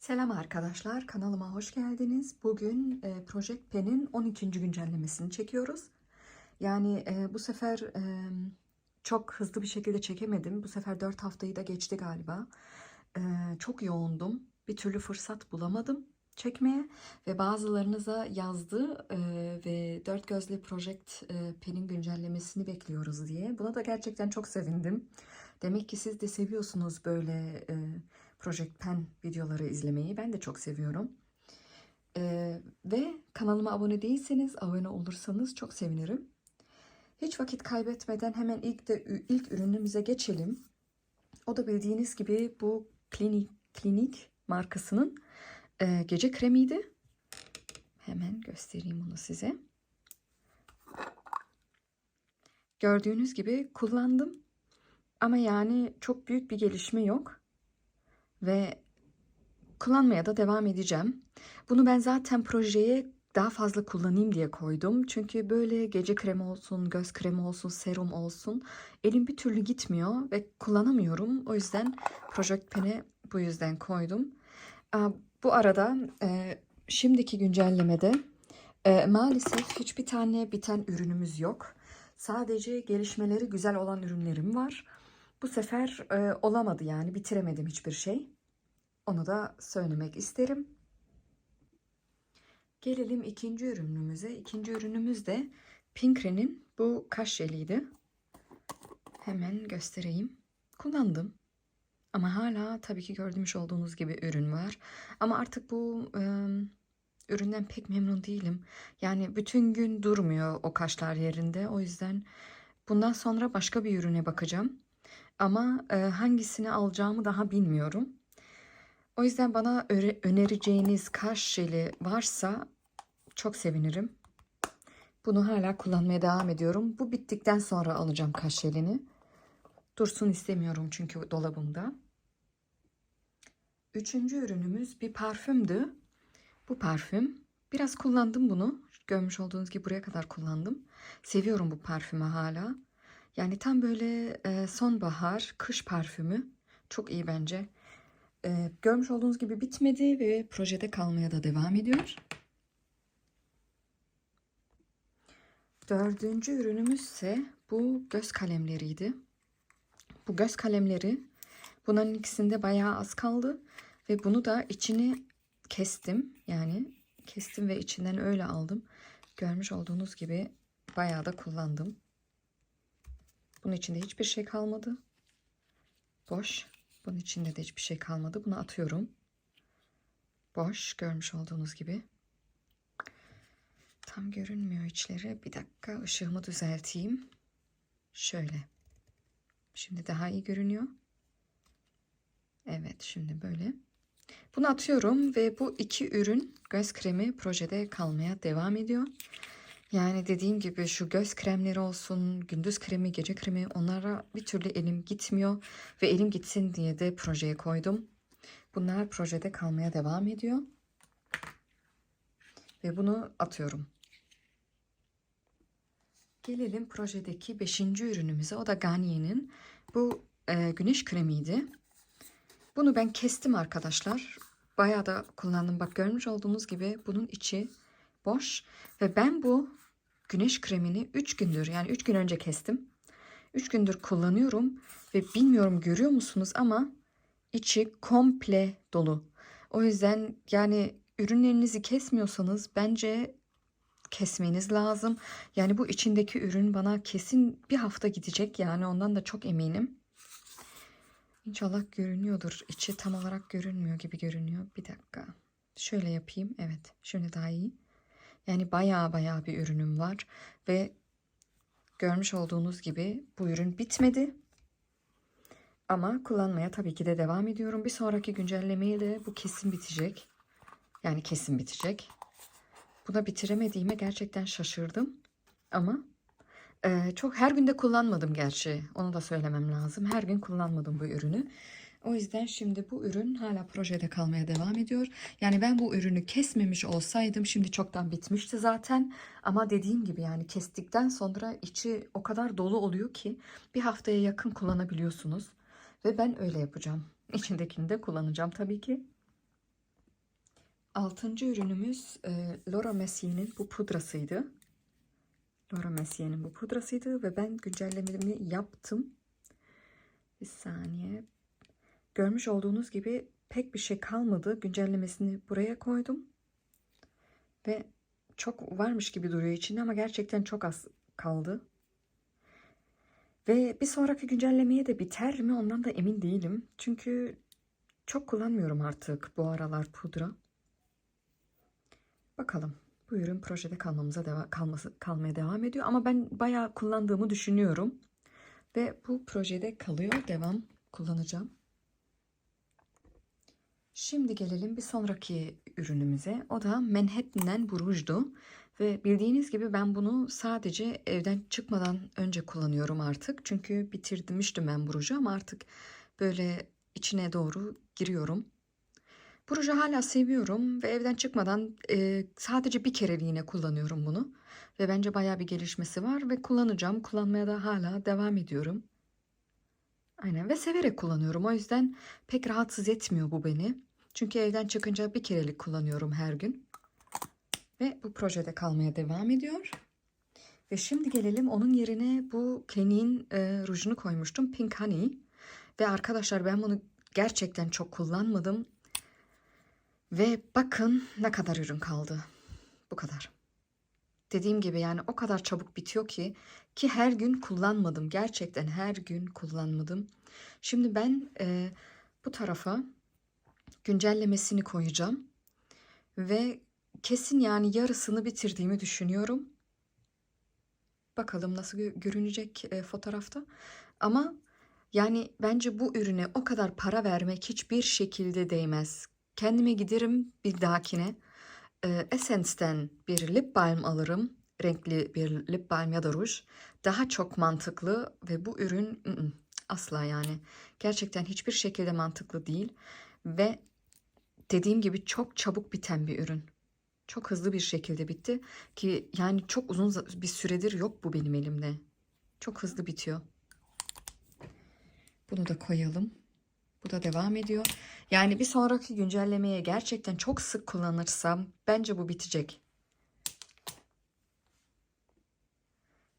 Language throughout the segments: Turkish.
Selam arkadaşlar, kanalıma hoş geldiniz. Bugün e, Project Pen'in 12. güncellemesini çekiyoruz. Yani e, bu sefer e, çok hızlı bir şekilde çekemedim. Bu sefer 4 haftayı da geçti galiba. Çok yoğundum. Bir türlü fırsat bulamadım çekmeye ve bazılarınıza yazdı ve Dört Gözlü Project Pen'in güncellemesini bekliyoruz diye. Buna da gerçekten çok sevindim. Demek ki siz de seviyorsunuz böyle e, Project Pen videoları izlemeyi. Ben de çok seviyorum. E, ve kanalıma abone değilseniz, abone olursanız çok sevinirim. Hiç vakit kaybetmeden hemen ilk de ilk ürünümüze geçelim. O da bildiğiniz gibi bu klinik klinik markasının e, gece kremiydi. Hemen göstereyim onu size. Gördüğünüz gibi kullandım. Ama yani çok büyük bir gelişme yok. Ve kullanmaya da devam edeceğim. Bunu ben zaten projeye daha fazla kullanayım diye koydum. Çünkü böyle gece kremi olsun, göz kremi olsun, serum olsun elim bir türlü gitmiyor ve kullanamıyorum. O yüzden Project Pen'e bu yüzden koydum. Bu arada e, şimdiki güncellemede e, maalesef hiçbir tane biten ürünümüz yok. Sadece gelişmeleri güzel olan ürünlerim var. Bu sefer e, olamadı yani bitiremedim hiçbir şey. Onu da söylemek isterim. Gelelim ikinci ürünümüze. İkinci ürünümüz de Pinkre'nin bu kaş jeliydi. Hemen göstereyim. Kullandım. Ama hala tabii ki gördüğümüz olduğunuz gibi ürün var. Ama artık bu e, üründen pek memnun değilim. Yani bütün gün durmuyor o kaşlar yerinde. O yüzden bundan sonra başka bir ürüne bakacağım. Ama hangisini alacağımı daha bilmiyorum. O yüzden bana önereceğiniz kaş jeli varsa çok sevinirim. Bunu hala kullanmaya devam ediyorum. Bu bittikten sonra alacağım kaş jelini. Dursun istemiyorum çünkü dolabımda. Üçüncü ürünümüz bir parfümdü. Bu parfüm. Biraz kullandım bunu. Görmüş olduğunuz gibi buraya kadar kullandım. Seviyorum bu parfümü hala. Yani tam böyle e, sonbahar, kış parfümü. Çok iyi bence. E, görmüş olduğunuz gibi bitmedi ve projede kalmaya da devam ediyor. Dördüncü ürünümüz ise bu göz kalemleriydi. Bu göz kalemleri bunların ikisinde bayağı az kaldı. Ve bunu da içini kestim. Yani kestim ve içinden öyle aldım. Görmüş olduğunuz gibi bayağı da kullandım. Bunun içinde hiçbir şey kalmadı. Boş. Bunun içinde de hiçbir şey kalmadı. Bunu atıyorum. Boş. Görmüş olduğunuz gibi. Tam görünmüyor içleri. Bir dakika ışığımı düzelteyim. Şöyle. Şimdi daha iyi görünüyor. Evet şimdi böyle. Bunu atıyorum ve bu iki ürün göz kremi projede kalmaya devam ediyor. Yani dediğim gibi şu göz kremleri olsun, gündüz kremi, gece kremi onlara bir türlü elim gitmiyor. Ve elim gitsin diye de projeye koydum. Bunlar projede kalmaya devam ediyor. Ve bunu atıyorum. Gelelim projedeki beşinci ürünümüze. O da Garnier'in bu e, güneş kremiydi. Bunu ben kestim arkadaşlar. Bayağı da kullandım. Bak görmüş olduğunuz gibi bunun içi boş. Ve ben bu güneş kremini 3 gündür yani 3 gün önce kestim. 3 gündür kullanıyorum. Ve bilmiyorum görüyor musunuz ama içi komple dolu. O yüzden yani ürünlerinizi kesmiyorsanız bence kesmeniz lazım. Yani bu içindeki ürün bana kesin bir hafta gidecek yani ondan da çok eminim. İnşallah görünüyordur. İçi tam olarak görünmüyor gibi görünüyor. Bir dakika. Şöyle yapayım. Evet. Şimdi daha iyi. Yani baya baya bir ürünüm var. Ve görmüş olduğunuz gibi bu ürün bitmedi. Ama kullanmaya tabii ki de devam ediyorum. Bir sonraki güncellemeyle bu kesin bitecek. Yani kesin bitecek. Buna bitiremediğime gerçekten şaşırdım. Ama ee, çok her günde kullanmadım gerçi. Onu da söylemem lazım. Her gün kullanmadım bu ürünü. O yüzden şimdi bu ürün hala projede kalmaya devam ediyor. Yani ben bu ürünü kesmemiş olsaydım şimdi çoktan bitmişti zaten. Ama dediğim gibi yani kestikten sonra içi o kadar dolu oluyor ki bir haftaya yakın kullanabiliyorsunuz. Ve ben öyle yapacağım. İçindekini de kullanacağım tabii ki. Altıncı ürünümüz e, Laura Mercier'in bu pudrasıydı. Laura Mercier'in bu pudrasıydı ve ben güncellememi yaptım. Bir saniye. Görmüş olduğunuz gibi pek bir şey kalmadı. Güncellemesini buraya koydum. Ve çok varmış gibi duruyor içinde ama gerçekten çok az kaldı. Ve bir sonraki güncellemeye de biter mi ondan da emin değilim. Çünkü çok kullanmıyorum artık bu aralar pudra. Bakalım. Bu ürün projede kalmamıza deva kalması kalmaya devam ediyor ama ben bayağı kullandığımı düşünüyorum. Ve bu projede kalıyor. Devam kullanacağım. Şimdi gelelim bir sonraki ürünümüze. O da Manhattan'den bu rujdu. Ve bildiğiniz gibi ben bunu sadece evden çıkmadan önce kullanıyorum artık. Çünkü bitirmiştim ben ruju ama artık böyle içine doğru giriyorum. Ruju hala seviyorum ve evden çıkmadan e, sadece bir kereliğine kullanıyorum bunu. Ve bence bayağı bir gelişmesi var ve kullanacağım. Kullanmaya da hala devam ediyorum. Aynen ve severek kullanıyorum. O yüzden pek rahatsız etmiyor bu beni. Çünkü evden çıkınca bir kerelik kullanıyorum her gün. Ve bu projede kalmaya devam ediyor. Ve şimdi gelelim onun yerine bu Clinique'in e, rujunu koymuştum. Pink Honey. Ve arkadaşlar ben bunu gerçekten çok kullanmadım. Ve bakın ne kadar ürün kaldı. Bu kadar. Dediğim gibi yani o kadar çabuk bitiyor ki ki her gün kullanmadım. Gerçekten her gün kullanmadım. Şimdi ben e, bu tarafa güncellemesini koyacağım. Ve kesin yani yarısını bitirdiğimi düşünüyorum. Bakalım nasıl gö- görünecek e, fotoğrafta. Ama yani bence bu ürüne o kadar para vermek hiçbir şekilde değmez. Kendime giderim bir dahakine. E, Essence'den bir lip balm alırım. Renkli bir lip balm ya da ruj. Daha çok mantıklı ve bu ürün ı -ı, asla yani. Gerçekten hiçbir şekilde mantıklı değil. Ve dediğim gibi çok çabuk biten bir ürün. Çok hızlı bir şekilde bitti ki yani çok uzun bir süredir yok bu benim elimde. Çok hızlı bitiyor. Bunu da koyalım. Bu da devam ediyor. Yani bir sonraki güncellemeye gerçekten çok sık kullanırsam bence bu bitecek.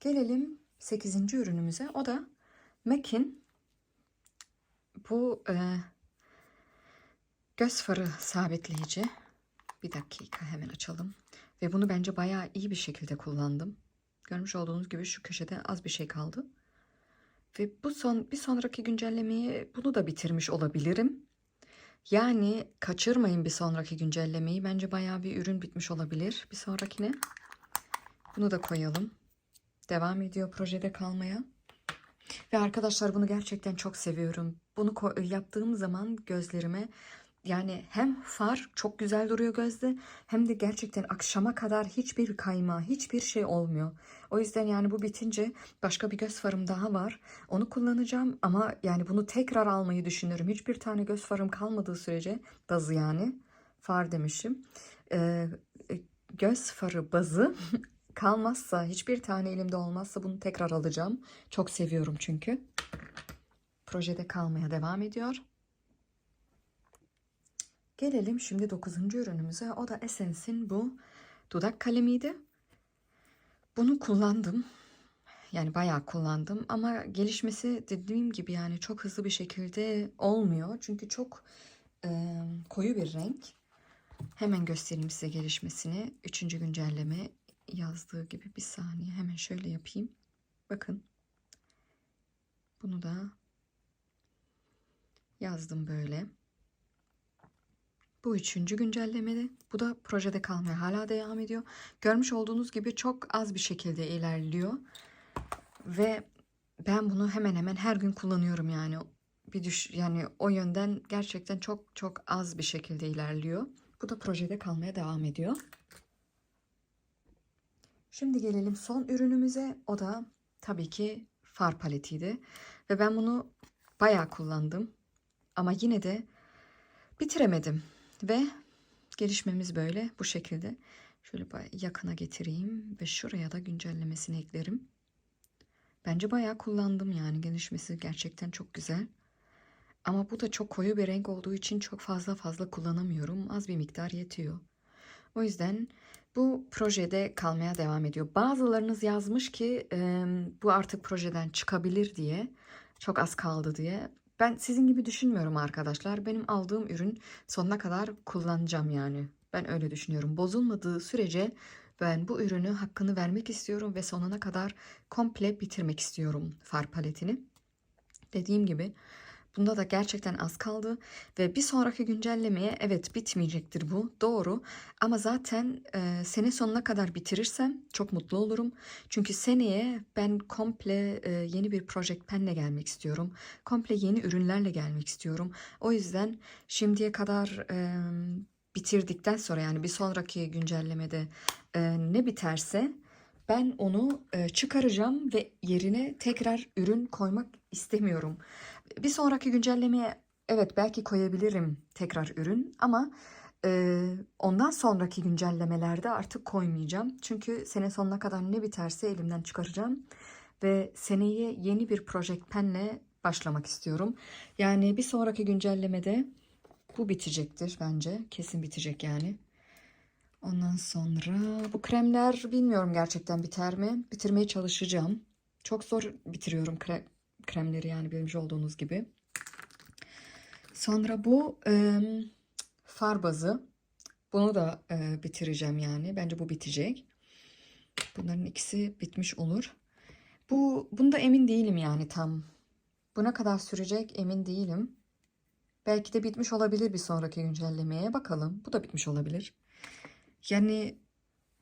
Gelelim 8. ürünümüze. O da MAC'in bu e, göz farı sabitleyici. Bir dakika hemen açalım. Ve bunu bence bayağı iyi bir şekilde kullandım. Görmüş olduğunuz gibi şu köşede az bir şey kaldı. Ve bu son bir sonraki güncellemeyi bunu da bitirmiş olabilirim. Yani kaçırmayın bir sonraki güncellemeyi. Bence bayağı bir ürün bitmiş olabilir bir sonrakine. Bunu da koyalım. Devam ediyor projede kalmaya. Ve arkadaşlar bunu gerçekten çok seviyorum. Bunu yaptığım zaman gözlerime yani hem far çok güzel duruyor gözde hem de gerçekten akşama kadar hiçbir kayma, hiçbir şey olmuyor. O yüzden yani bu bitince başka bir göz farım daha var. Onu kullanacağım ama yani bunu tekrar almayı düşünüyorum. Hiçbir tane göz farım kalmadığı sürece bazı yani far demişim. Ee, göz farı bazı kalmazsa hiçbir tane elimde olmazsa bunu tekrar alacağım. Çok seviyorum çünkü. Projede kalmaya devam ediyor. Gelelim şimdi 9. ürünümüze. O da Essence'in bu dudak kalemiydi. Bunu kullandım. Yani bayağı kullandım ama gelişmesi dediğim gibi yani çok hızlı bir şekilde olmuyor. Çünkü çok e, koyu bir renk. Hemen göstereyim size gelişmesini. Üçüncü güncelleme yazdığı gibi bir saniye hemen şöyle yapayım. Bakın. Bunu da yazdım böyle. Bu üçüncü güncellemede. Bu da projede kalmaya hala devam ediyor. Görmüş olduğunuz gibi çok az bir şekilde ilerliyor. Ve ben bunu hemen hemen her gün kullanıyorum yani. Bir düş yani o yönden gerçekten çok çok az bir şekilde ilerliyor. Bu da projede kalmaya devam ediyor. Şimdi gelelim son ürünümüze. O da tabii ki far paletiydi. Ve ben bunu bayağı kullandım. Ama yine de bitiremedim. Ve gelişmemiz böyle bu şekilde. Şöyle yakına getireyim ve şuraya da güncellemesini eklerim. Bence bayağı kullandım yani gelişmesi gerçekten çok güzel. Ama bu da çok koyu bir renk olduğu için çok fazla fazla kullanamıyorum. Az bir miktar yetiyor. O yüzden bu projede kalmaya devam ediyor. Bazılarınız yazmış ki e, bu artık projeden çıkabilir diye. Çok az kaldı diye. Ben sizin gibi düşünmüyorum arkadaşlar. Benim aldığım ürün sonuna kadar kullanacağım yani. Ben öyle düşünüyorum. Bozulmadığı sürece ben bu ürünü hakkını vermek istiyorum ve sonuna kadar komple bitirmek istiyorum far paletini. Dediğim gibi bunda da gerçekten az kaldı ve bir sonraki güncellemeye evet bitmeyecektir bu doğru ama zaten e, sene sonuna kadar bitirirsem çok mutlu olurum. Çünkü seneye ben komple e, yeni bir Project Pen'le gelmek istiyorum. Komple yeni ürünlerle gelmek istiyorum. O yüzden şimdiye kadar e, bitirdikten sonra yani bir sonraki güncellemede e, ne biterse ben onu e, çıkaracağım ve yerine tekrar ürün koymak istemiyorum. Bir sonraki güncellemeye evet belki koyabilirim tekrar ürün ama e, ondan sonraki güncellemelerde artık koymayacağım. Çünkü sene sonuna kadar ne biterse elimden çıkaracağım ve seneye yeni bir Project Pen'le başlamak istiyorum. Yani bir sonraki güncellemede bu bitecektir bence. Kesin bitecek yani. Ondan sonra bu kremler bilmiyorum gerçekten biter mi? Bitirmeye çalışacağım. Çok zor bitiriyorum kre- kremleri yani bilmiş olduğunuz gibi. Sonra bu e, far bazı. Bunu da e, bitireceğim yani. Bence bu bitecek. Bunların ikisi bitmiş olur. Bu bunda emin değilim yani tam. Buna kadar sürecek emin değilim. Belki de bitmiş olabilir bir sonraki güncellemeye. Bakalım. Bu da bitmiş olabilir. Yani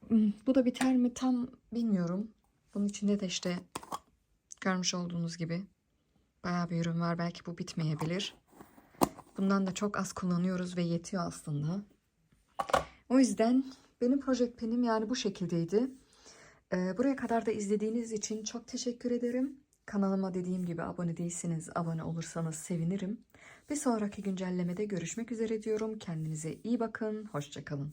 hmm, bu da biter mi tam bilmiyorum. Bunun içinde de işte görmüş olduğunuz gibi bayağı bir ürün var. Belki bu bitmeyebilir. Bundan da çok az kullanıyoruz ve yetiyor aslında. O yüzden benim Project Pen'im yani bu şekildeydi. Ee, buraya kadar da izlediğiniz için çok teşekkür ederim. Kanalıma dediğim gibi abone değilseniz abone olursanız sevinirim. Bir sonraki güncellemede görüşmek üzere diyorum. Kendinize iyi bakın. Hoşçakalın.